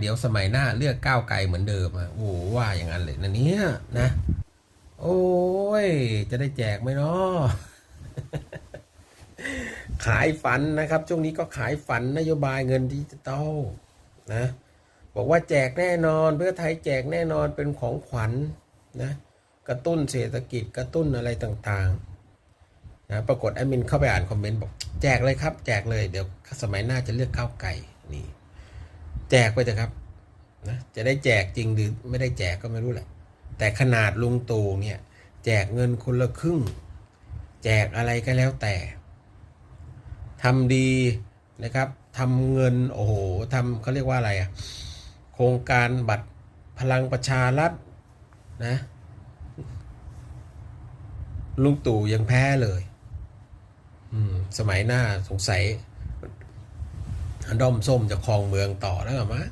เดี๋ยวสมัยหน้าเลือกก้าวไกลเหมือนเดิมอะโอ้ว่าอย่างนั้นเลยนะเนี่ยนะ โอ้ย จะได้แจกไหมเนาะขายฝันนะครับ ช่วงนี้ก็ขายฝันนโยบายเงินดิจิตอลนะ บอกว่าแจกแน่นอนเพื่อไทยแจกแน่นอนเป็นของขวัญนะกระตุ้นเศรษฐกิจกระตุ้นอะไรต่างๆนะปรากฏแอดมินเข้าไปอ่านคอมเมนต์บอกแจกเลยครับ แจกเลยเดี๋ยวสมัยหน้าจะเลือกก้าวไก่นี่ แจกไปเถอะครับนะจะได้แจกจริงหรือไม่ได้แจกก็ไม่รู้แหละ แต่ขนาดลุงตู่เนี่ย แจกเงินคนละครึ่ง แจกอะไรก็แล้วแต่ทำดีนะครับทำเงินโอ้โหทำเขาเรียกว่าอะไรอะโครงการบัตรพลังประชารัฐนะลุงตู่ยังแพ้เลยอืมสมัยหน้าสงสัย ด้อมส้มจะครองเมืองต่อแล้วหรอมะ